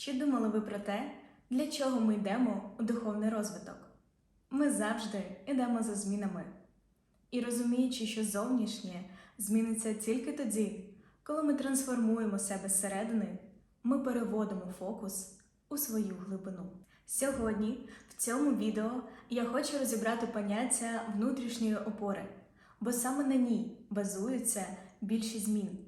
Чи думали ви про те, для чого ми йдемо у духовний розвиток? Ми завжди йдемо за змінами. І розуміючи, що зовнішнє зміниться тільки тоді, коли ми трансформуємо себе зсередини, ми переводимо фокус у свою глибину. Сьогодні в цьому відео я хочу розібрати поняття внутрішньої опори, бо саме на ній базується більшість змін.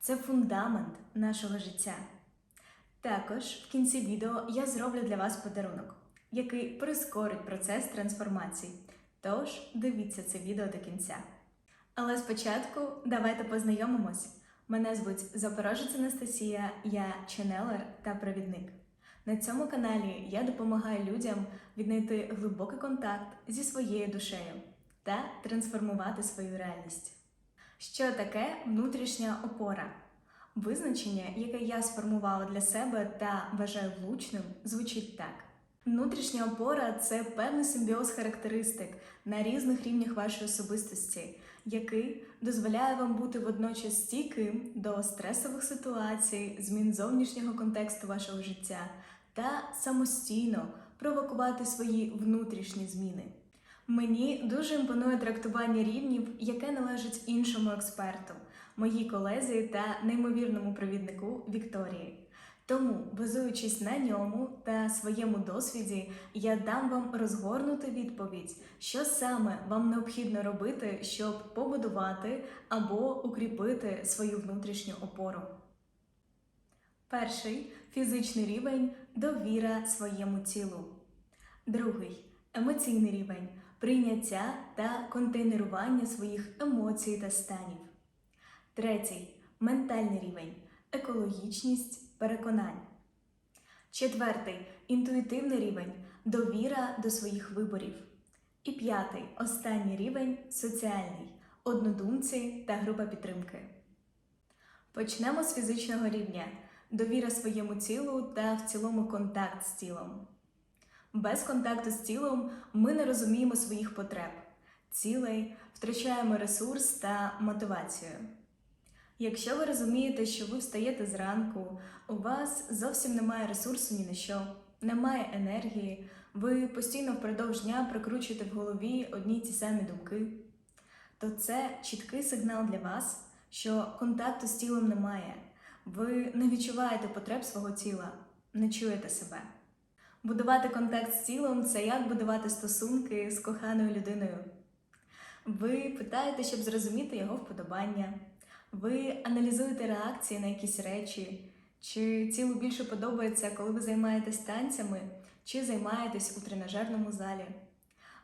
Це фундамент нашого життя. Також в кінці відео я зроблю для вас подарунок, який прискорить процес трансформації. Тож дивіться це відео до кінця. Але спочатку давайте познайомимось. Мене звуть Запорожець Анастасія, я ченелер та провідник. На цьому каналі я допомагаю людям віднайти глибокий контакт зі своєю душею та трансформувати свою реальність. Що таке внутрішня опора? Визначення, яке я сформувала для себе та вважаю влучним, звучить так: внутрішня опора це певний симбіоз характеристик на різних рівнях вашої особистості, який дозволяє вам бути водночас стійким до стресових ситуацій, змін зовнішнього контексту вашого життя та самостійно провокувати свої внутрішні зміни. Мені дуже імпонує трактування рівнів, яке належить іншому експерту, моїй колезі та неймовірному провіднику Вікторії. Тому, базуючись на ньому та своєму досвіді, я дам вам розгорнути відповідь, що саме вам необхідно робити, щоб побудувати або укріпити свою внутрішню опору. Перший фізичний рівень довіра своєму тілу. Другий емоційний рівень прийняття та контейнерування своїх емоцій та станів. Третій ментальний рівень екологічність переконань. Четвертий інтуїтивний рівень довіра до своїх виборів. І п'ятий останній рівень соціальний однодумці та група підтримки. Почнемо з фізичного рівня довіра своєму тілу та в цілому контакт з тілом. Без контакту з тілом ми не розуміємо своїх потреб, цілей, втрачаємо ресурс та мотивацію. Якщо ви розумієте, що ви встаєте зранку, у вас зовсім немає ресурсу ні на що, немає енергії, ви постійно впродовж дня прокручуєте в голові одні ті самі думки, то це чіткий сигнал для вас, що контакту з тілом немає. Ви не відчуваєте потреб свого тіла, не чуєте себе. Будувати контакт з тілом це як будувати стосунки з коханою людиною. Ви питаєте, щоб зрозуміти його вподобання. Ви аналізуєте реакції на якісь речі, чи тілу більше подобається, коли ви займаєтесь танцями, чи займаєтесь у тренажерному залі.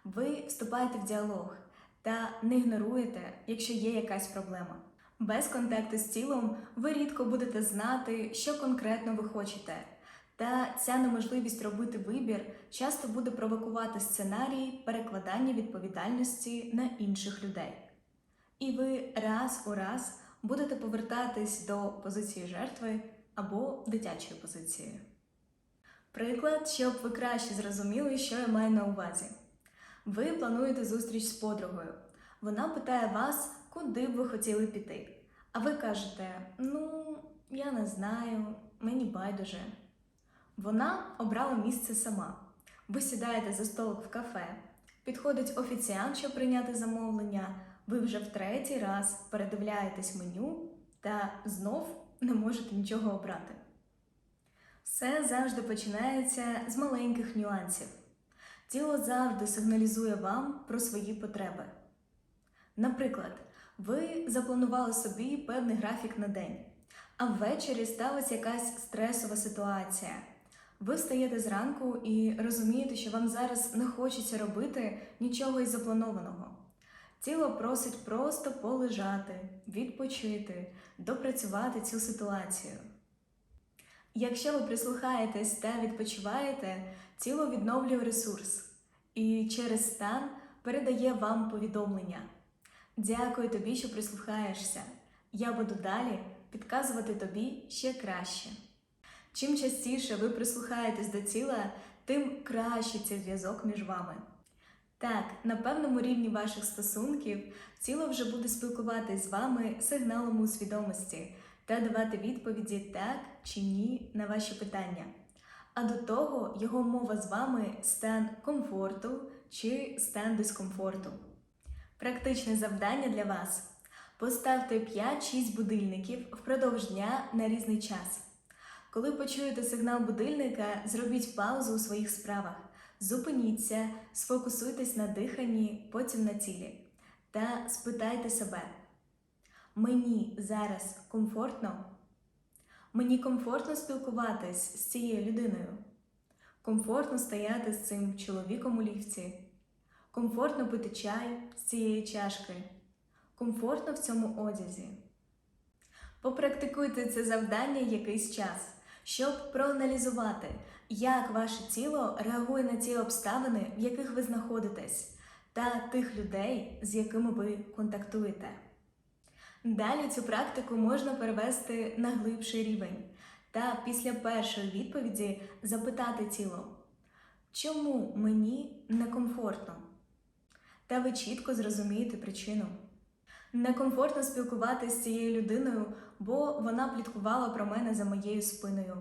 Ви вступаєте в діалог та не ігноруєте, якщо є якась проблема. Без контакту з тілом ви рідко будете знати, що конкретно ви хочете. Та ця неможливість робити вибір часто буде провокувати сценарій перекладання відповідальності на інших людей. І ви раз у раз будете повертатись до позиції жертви або дитячої позиції. Приклад, щоб ви краще зрозуміли, що я маю на увазі. Ви плануєте зустріч з подругою. Вона питає вас, куди б ви хотіли піти. А ви кажете: Ну, я не знаю, мені байдуже. Вона обрала місце сама. Ви сідаєте за столик в кафе, підходить офіціант, щоб прийняти замовлення. Ви вже в третій раз передивляєтесь меню та знов не можете нічого обрати. Все завжди починається з маленьких нюансів. Тіло завжди сигналізує вам про свої потреби. Наприклад, ви запланували собі певний графік на день, а ввечері сталася якась стресова ситуація. Ви встаєте зранку і розумієте, що вам зараз не хочеться робити нічого із запланованого. Тіло просить просто полежати, відпочити, допрацювати цю ситуацію. Якщо ви прислухаєтесь та відпочиваєте, тіло відновлює ресурс і через стан передає вам повідомлення. Дякую тобі, що прислухаєшся. Я буду далі підказувати тобі ще краще. Чим частіше ви прислухаєтесь до тіла, тим краще цей зв'язок між вами. Так, на певному рівні ваших стосунків тіло вже буде спілкуватись з вами сигналом у свідомості та давати відповіді так чи ні на ваші питання. а до того його мова з вами стан комфорту чи стан дискомфорту. Практичне завдання для вас. Поставте 5-6 будильників впродовж дня на різний час. Коли почуєте сигнал будильника, зробіть паузу у своїх справах. Зупиніться, сфокусуйтесь на диханні, потім на цілі. Та спитайте себе: мені зараз комфортно? Мені комфортно спілкуватись з цією людиною? Комфортно стояти з цим чоловіком у ліфті? Комфортно пити чай з цієї чашки? Комфортно в цьому одязі? Попрактикуйте це завдання якийсь час, щоб проаналізувати, як ваше тіло реагує на ті обставини, в яких ви знаходитесь, та тих людей, з якими ви контактуєте. Далі цю практику можна перевести на глибший рівень та після першої відповіді запитати тіло, чому мені некомфортно? Та ви чітко зрозумієте причину. Некомфортно спілкуватися з цією людиною, бо вона пліткувала про мене за моєю спиною.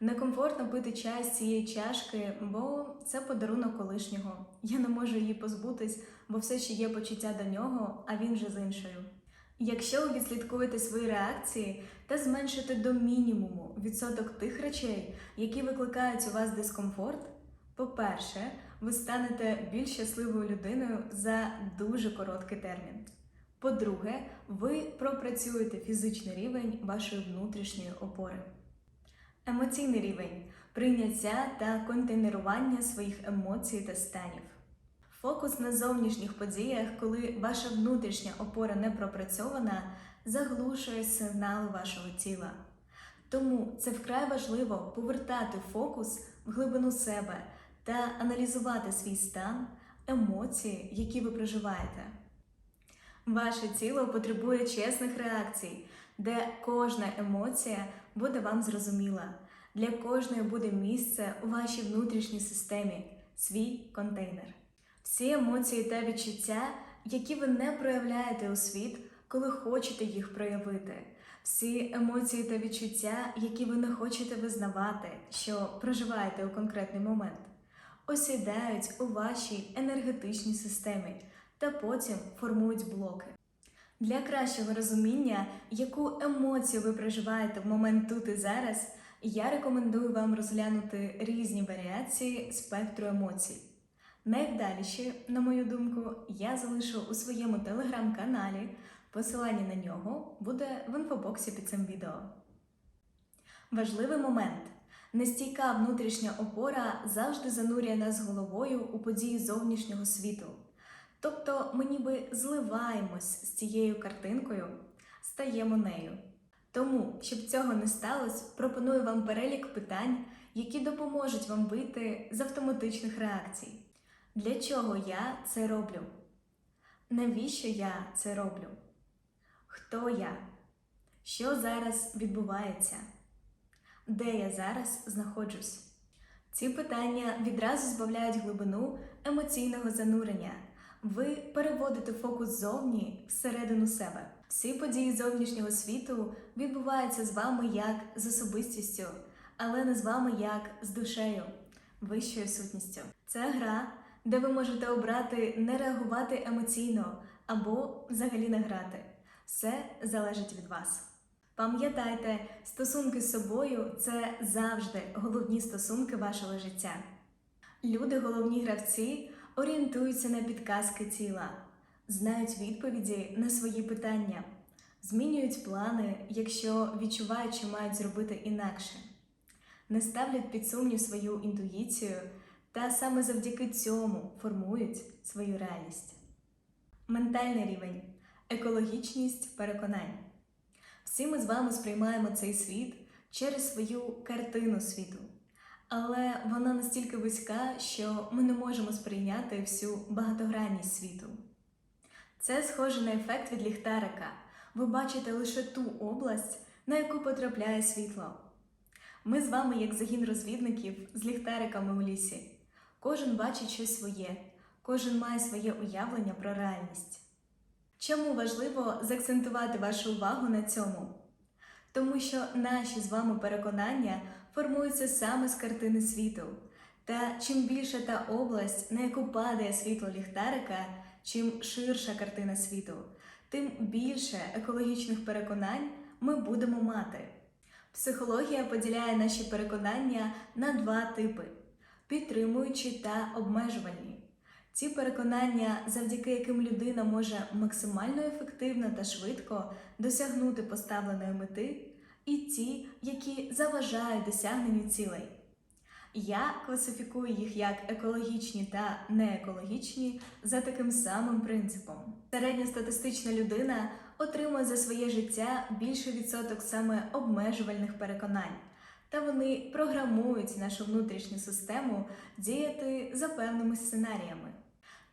Некомфортно пити чай з цієї чашки, бо це подарунок колишнього. Я не можу її позбутись, бо все ще є почуття до нього, а він же з іншою. Якщо ви відслідкуєте свої реакції та зменшите до мінімуму відсоток тих речей, які викликають у вас дискомфорт, по-перше, ви станете більш щасливою людиною за дуже короткий термін. По-друге, ви пропрацюєте фізичний рівень вашої внутрішньої опори. Емоційний рівень прийняття та контейнерування своїх емоцій та станів. Фокус на зовнішніх подіях, коли ваша внутрішня опора не пропрацьована, заглушує сигнали вашого тіла. Тому це вкрай важливо повертати фокус в глибину себе та аналізувати свій стан, емоції, які ви проживаєте. Ваше тіло потребує чесних реакцій, де кожна емоція буде вам зрозуміла, для кожної буде місце у вашій внутрішній системі, свій контейнер. Всі емоції та відчуття, які ви не проявляєте у світ, коли хочете їх проявити. Всі емоції та відчуття, які ви не хочете визнавати, що проживаєте у конкретний момент, осідають у вашій енергетичній системі та потім формують блоки. Для кращого розуміння, яку емоцію ви проживаєте в момент тут і зараз, я рекомендую вам розглянути різні варіації спектру емоцій. Найвдаліші, на мою думку, я залишу у своєму телеграм-каналі. Посилання на нього буде в інфобоксі під цим відео. Важливий момент. Нестійка внутрішня опора завжди занурює нас головою у події зовнішнього світу. Тобто ми ніби зливаємось з цією картинкою, стаємо нею. Тому, щоб цього не сталося, пропоную вам перелік питань, які допоможуть вам вийти з автоматичних реакцій. Для чого я це роблю? Навіщо я це роблю? Хто я? Що зараз відбувається? Де я зараз знаходжусь? Ці питання відразу збавляють глибину емоційного занурення. Ви переводите фокус зовні всередину себе. Всі події зовнішнього світу відбуваються з вами як з особистістю, але не з вами як з душею, вищою сутністю. Це гра, де ви можете обрати не реагувати емоційно або взагалі не грати. Все залежить від вас. Пам'ятайте, стосунки з собою це завжди головні стосунки вашого життя. Люди, головні гравці, орієнтуються на підказки тіла, знають відповіді на свої питання, змінюють плани, якщо відчувають, що мають зробити інакше, не ставлять під сумнів свою інтуїцію та саме завдяки цьому формують свою реальність. Ментальний рівень екологічність переконань. Всі ми з вами сприймаємо цей світ через свою картину світу, але вона настільки вузька, що ми не можемо сприйняти всю багатогранність світу. Це схоже на ефект від ліхтарика. Ви бачите лише ту область, на яку потрапляє світло. Ми з вами, як загін розвідників, з ліхтариками у лісі. Кожен бачить щось своє, кожен має своє уявлення про реальність. Чому важливо заакцентувати вашу увагу на цьому? Тому що наші з вами переконання формується саме з картини світу. Та чим більша та область, на яку падає світло ліхтарика, чим ширша картина світу, тим більше екологічних переконань ми будемо мати. Психологія поділяє наші переконання на два типи підтримуючі та обмежувальні. Ці переконання, завдяки яким людина може максимально ефективно та швидко досягнути поставленої мети, і ті, які заважають досягненню цілей. Я класифікую їх як екологічні та неекологічні за таким самим принципом. Середньостатистична людина отримує за своє життя більший відсоток саме обмежувальних переконань, та вони програмують нашу внутрішню систему діяти за певними сценаріями.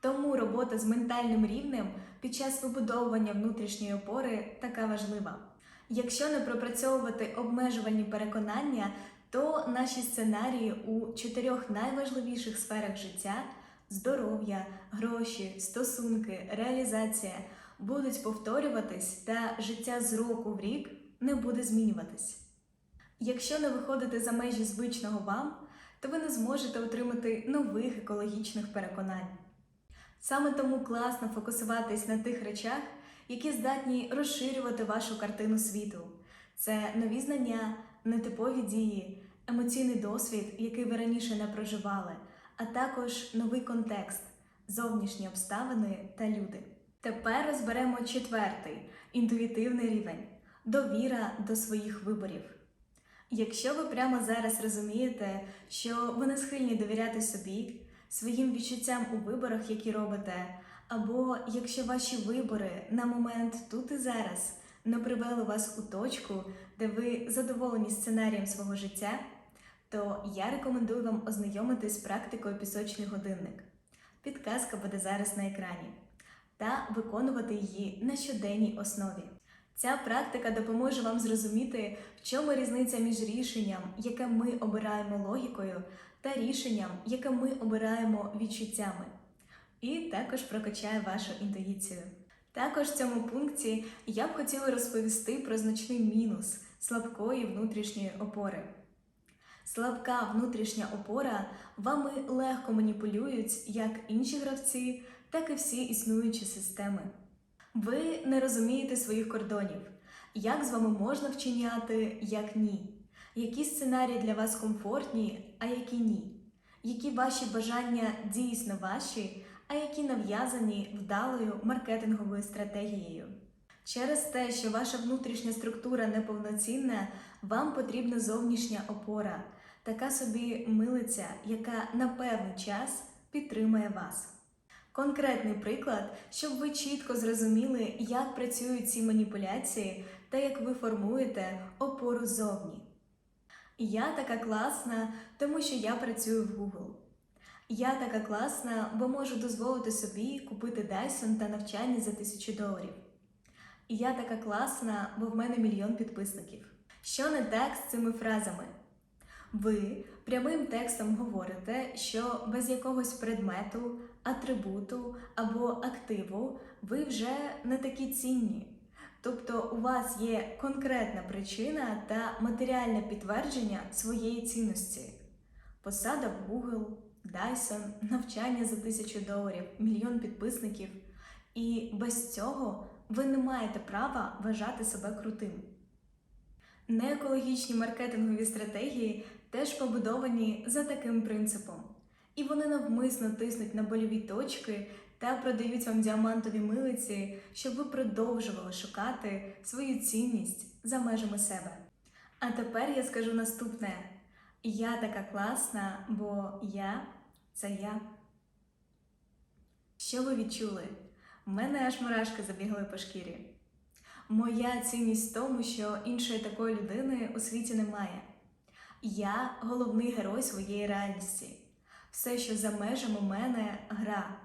Тому робота з ментальним рівнем під час вибудовування внутрішньої опори така важлива. Якщо не пропрацьовувати обмежувальні переконання, то наші сценарії у чотирьох найважливіших сферах життя здоров'я, гроші, стосунки, реалізація будуть повторюватись, та життя з року в рік не буде змінюватись. Якщо не виходити за межі звичного вам, то ви не зможете отримати нових екологічних переконань. Саме тому класно фокусуватись на тих речах, які здатні розширювати вашу картину світу. Це нові знання, нетипові дії, емоційний досвід, який ви раніше не проживали, а також новий контекст, зовнішні обставини та люди. Тепер розберемо четвертий інтуїтивний рівень довіра до своїх виборів. Якщо ви прямо зараз розумієте, що ви не схильні довіряти собі, своїм відчуттям у виборах, які робите, або якщо ваші вибори на момент тут і зараз не привели вас у точку, де ви задоволені сценарієм свого життя, то я рекомендую вам ознайомитись з практикою пісочний годинник. Підказка буде зараз на екрані, та виконувати її на щоденній основі. Ця практика допоможе вам зрозуміти, в чому різниця між рішенням, яке ми обираємо логікою, та рішенням, яке ми обираємо відчуттями, і також прокачає вашу інтуїцію. Також в цьому пункті я б хотіла розповісти про значний мінус слабкої внутрішньої опори. Слабка внутрішня опора вами легко маніпулюють як інші гравці, так і всі існуючі системи. Ви не розумієте своїх кордонів, як з вами можна вчиняти, як ні, які сценарії для вас комфортні, а які ні, які ваші бажання дійсно ваші, а які нав'язані вдалою маркетинговою стратегією. Через те, що ваша внутрішня структура неповноцінна, вам потрібна зовнішня опора, така собі милиця, яка на певний час підтримує вас. Конкретний приклад, щоб ви чітко зрозуміли, як працюють ці маніпуляції та як ви формуєте опору ззовні. Я така класна, тому що я працюю в Google. Я така класна, бо можу дозволити собі купити Dyson та навчання за тисячу доларів. І я така класна, бо в мене мільйон підписників. Що не так з цими фразами? Ви прямим текстом говорите, що без якогось предмету, атрибуту або активу ви вже не такі цінні. Тобто у вас є конкретна причина та матеріальне підтвердження своєї цінності. Посада в Google, Dyson, навчання за тисячу доларів, мільйон підписників. І без цього ви не маєте права вважати себе крутим. Неекологічні маркетингові стратегії теж побудовані за таким принципом, і вони навмисно тиснуть на больові точки та продають вам діамантові милиці, щоб ви продовжували шукати свою цінність за межами себе. А тепер я скажу наступне: я така класна, бо я це я. Що ви відчули? В мене аж мурашки забігли по шкірі. Моя цінність в тому, що іншої такої людини у світі немає. Я головний герой своєї реальності. Все, що за межами мене, гра.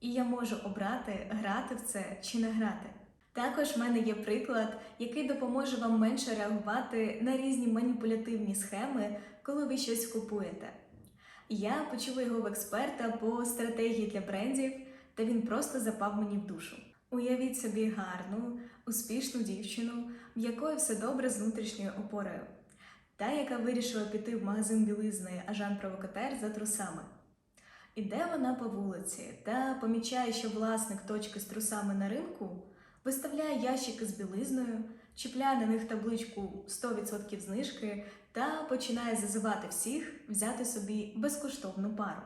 І я можу обрати, грати в це чи не грати. Також в мене є приклад, який допоможе вам менше реагувати на різні маніпулятивні схеми, коли ви щось купуєте. Я почула його в експерта по стратегії для брендів, та він просто запав мені в душу. Уявіть собі гарну, успішну дівчину, в якої все добре з внутрішньою опорою. та яка вирішила піти в магазин білизни Ажан Провокатер за трусами. Іде вона по вулиці та помічає, що власник точки з трусами на ринку виставляє ящики з білизною, чіпляє на них табличку 100% знижки та починає зазивати всіх взяти собі безкоштовну пару.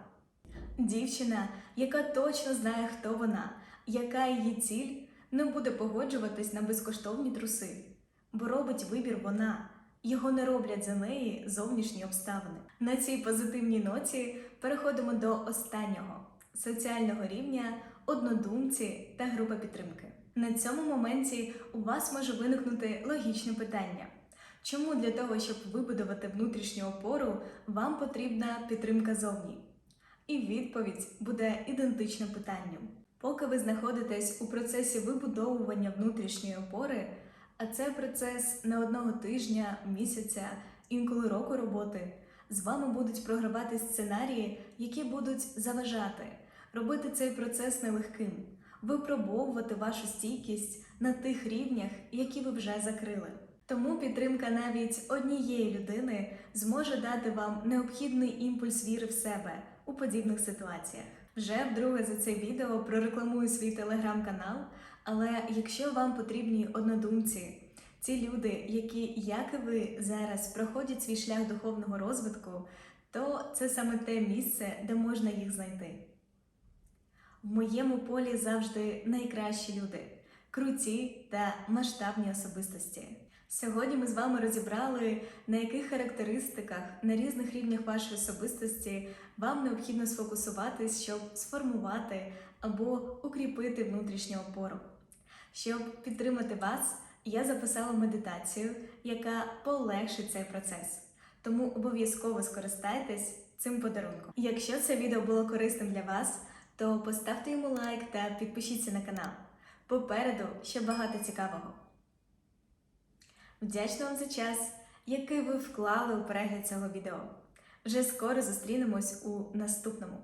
Дівчина, яка точно знає, хто вона, яка її ціль, не буде погоджуватись на безкоштовні труси, бо робить вибір вона. Його не роблять за неї зовнішні обставини. На цій позитивній ноті переходимо до останнього соціального рівня, однодумці та група підтримки. На цьому моменті у вас може виникнути логічне питання. Чому для того, щоб вибудувати внутрішню опору, вам потрібна підтримка зовні? І відповідь буде ідентична питанню. Поки ви знаходитесь у процесі вибудовування внутрішньої опори, а це процес не одного тижня, місяця, інколи року роботи, з вами будуть програвати сценарії, які будуть заважати, робити цей процес нелегким, випробовувати вашу стійкість на тих рівнях, які ви вже закрили. Тому підтримка навіть однієї людини зможе дати вам необхідний імпульс віри в себе у подібних ситуаціях. Вже вдруге за це відео прорекламую свій телеграм-канал. Але якщо вам потрібні однодумці, ці люди, які, як і ви зараз, проходять свій шлях духовного розвитку, то це саме те місце, де можна їх знайти. В моєму полі завжди найкращі люди, круті та масштабні особистості. Сьогодні ми з вами розібрали, на яких характеристиках на різних рівнях вашої особистості вам необхідно сфокусуватись, щоб сформувати або укріпити внутрішню опору. Щоб підтримати вас, я записала медитацію, яка полегшить цей процес. Тому обов'язково скористайтесь цим подарунком. Якщо це відео було корисним для вас, то поставте йому лайк та підпишіться на канал. Попереду ще багато цікавого. Вдячна вам за час, який ви вклали у перегляд цього відео. Вже скоро зустрінемось у наступному.